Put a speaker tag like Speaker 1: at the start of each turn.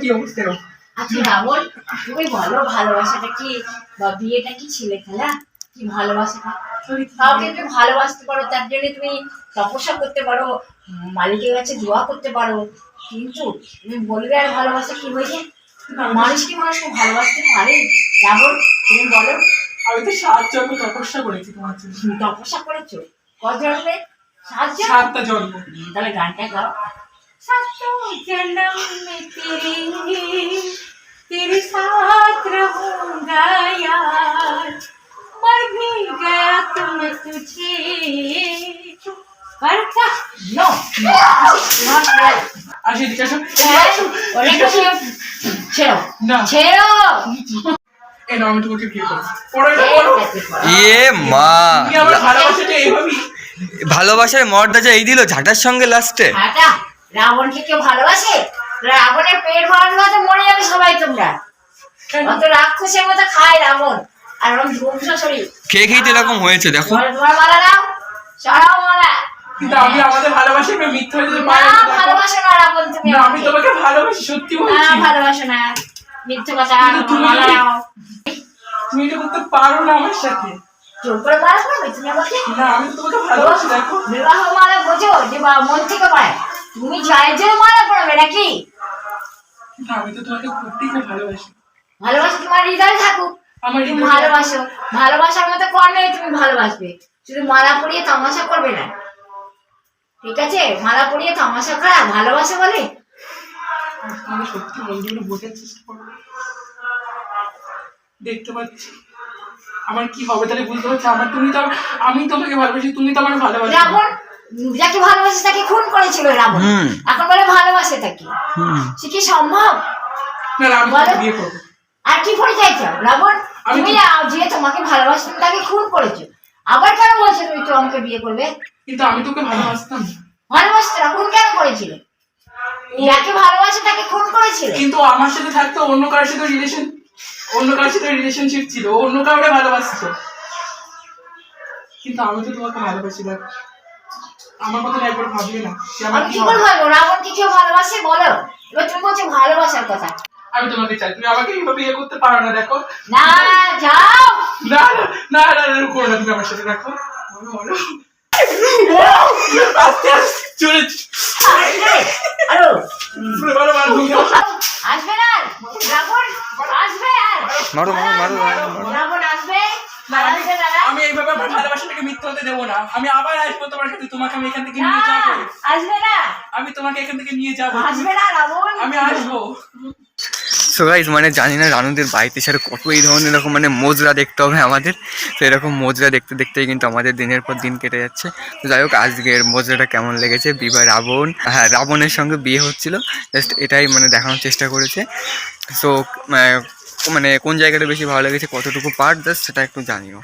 Speaker 1: কি অবস্থা
Speaker 2: আচ্ছা রাবণ তুমি বলো ভালোবাসাটা কি? বা বিয়েটা কি ছেলে খেলা কি ভালোবাসাটা? কাউকে তুমি ভালোবাসতে পারো তার জন্য তুমি তপস্যা করতে পারো মালিকের কাছে দোয়া করতে পারো। কিন্তু তুমি বলবে আর ভালোবাসা কি হয়েছে মানুষ কি মানুষকে ভালোবাসতে পারে? রাবণ তুমি বলো।
Speaker 1: আমি তো সাত জন্ম তপস্যা করেছি তোমার জন্য।
Speaker 2: তুমি তপস্যা করেছ? কত জন্মে?
Speaker 1: সাতটা জন্ম।
Speaker 2: তাহলে গানটা গাও। सातों जन्म में तेरे तेरे साथ रहूंगा यार मर भी गया तो मैं तुझे करता नो नॉट राइट
Speaker 1: আসি এদিকে আসো এদিকে আসো,
Speaker 2: অনেক
Speaker 1: এদিকে আসো।
Speaker 2: ছেড়ো
Speaker 1: না
Speaker 2: ছেড়ো
Speaker 1: এই নাও আমি তোমাকে বিয়ে করবো পড়ো এটা
Speaker 2: এই
Speaker 1: পড়ো
Speaker 2: দেখতে পারো।
Speaker 3: ইয়ে মা
Speaker 1: তুমি আমার ভালোবাসাটা এইভাবেই
Speaker 3: ভালোবাসার মর্যাদা এই দিল ঝাঁটার সঙ্গে লাস্টে
Speaker 2: হাটা রাবণকে কেউ ভালোবাসে? রাবণের পেট ভরানো তো মরে যাবে সবাই তোমরা। অত রাক্ষসের মতো খায় রাবণ। আর ওরকম ধ্বংস শরীর।
Speaker 3: খেয়ে খেয়ে তো এরকম হয়েছে দেখো।
Speaker 2: তোমার মালা নাও সরাও মালা।
Speaker 1: কিন্তু আমি আমাদের ভালোবাসি আমি মিথ্যা হয়ে
Speaker 2: না
Speaker 1: পারি না দেখো।
Speaker 2: ভালোবাসো না রাবণ তুমি
Speaker 1: না আমি তোমাকে ভালোবাসি সত্যি
Speaker 2: না ভালোবাসো না। মিথ্যে কথা
Speaker 1: তুমি-
Speaker 2: মালা নাও
Speaker 1: তুমি এটা করতে পারো না আমার সাথে।
Speaker 2: জোর করে মালা করবে তুমি আমাকে?
Speaker 1: না আমি তো তোমাকে ভালোবাসি দেখো।
Speaker 2: বিবাহ মালা বোঝো যে মন থেকে পায়। তুমি চায়ের জন্য মালা পড়বে নাকি?
Speaker 1: আমি তো তোমাকে সত্যি ভালোবাসি।
Speaker 2: ভালোবাসা তোমার হৃদয়ে থাকুক।
Speaker 1: আমার
Speaker 2: তুমি ভালোবাসো। ভালোবাসার মতো কর্মে তুমি ভালোবাসবে। শুধু মালা পরিয়ে তামাশা করবে না। ঠিক আছে? মালা পরিয়ে তামাশা করা ভালোবাসা বলে?
Speaker 1: আমি সত্যি মন দিয়ে বোঝার চেষ্টা করব দেখতে পাচ্ছি। আমার কি হবে তাহলে বুঝতে পারছি? আমার তুমি তো আমি তোমাকে ভালোবাসি তুমি তো আমার ভালোবাসি।
Speaker 2: যাকে ভালোবাসে তাকে খুন করেছিল রাবণ। এখন বলে ভালোবাসে তাকে। সে কি সম্ভব? আর কি পরিচয় চাও রাবণ তুমি যে তোমাকে ভালোবাসে তুমি তাকে খুন করেছ। আবার কেন বলছো তুমি তো আমাকে বিয়ে করবে?
Speaker 1: কিন্তু আমি তোকে ভালোবাসতাম।
Speaker 2: ভালোবাসতে না খুন কেন করেছিলে? যাকে ভালোবাসে তাকে খুন করেছিলে।
Speaker 1: কিন্তু আমার সাথে থাকতো অন্য কারোর সাথে রিলেশন অন্য কারোর সাথে রিলেশনশিপ ছিল অন্য কাউরে ভালোবাসতো। কিন্তু আমি তো তোমাকে ভালোবাসি দেখ আমার কথা একবার ভাববে না। আমার কি
Speaker 2: করে ভাববো? রাবণ কি কেউ ভালোবাসে বলো। এবার তুমি বলছো ভালোবাসার কথা।
Speaker 1: আমি তোমাকে চাই তুমি আমাকে এইভাবে ইয়ে করতে পারো না দেখো।
Speaker 2: না যাও।
Speaker 1: না না না না করো না তুমি আমার সাথে দেখো। আস্তে আস্তে চলে
Speaker 2: আসবে
Speaker 1: আরও।
Speaker 2: আসবে না রাবণ আসবে আর।
Speaker 3: মারো মারো মারো মারো, মারো।
Speaker 2: রাবণ আসবে। আর
Speaker 1: আমি- এইভাবে আমার ভালোবাসাটাকে মিথ্যা হতে দেবো না। আমি আবার আসব তোমার সাথে তোমাকে আমি এখান থেকে নিয়ে যাব।
Speaker 2: আসবে না।
Speaker 1: আমি তোমাকে এখান থেকে নিয়ে যাব।
Speaker 2: আসবে না রাবণ
Speaker 1: আমি আসব।
Speaker 3: সো গাইজ মানে জানি না রানুদের বাড়িতে সেটা কত এই ধরনের এরকম মানে মোজরা দেখতে হবে আমাদের। তো এরকম মোজরা দেখতে দেখতেই কিন্তু আমাদের দিনের পর দিন কেটে যাচ্ছে। তো যাই হোক আজকের মোজরাটা কেমন লেগেছে? বিবাহ রাবণ হ্যাঁ রাবণের সঙ্গে বিয়ে হচ্ছিল। জাস্ট এটাই মানে দেখানোর চেষ্টা করেছে। সো মানে কোন জায়গাটা বেশি ভালো লেগেছে কতটুকু পার্ট জাস্ট সেটা একটু জানিও।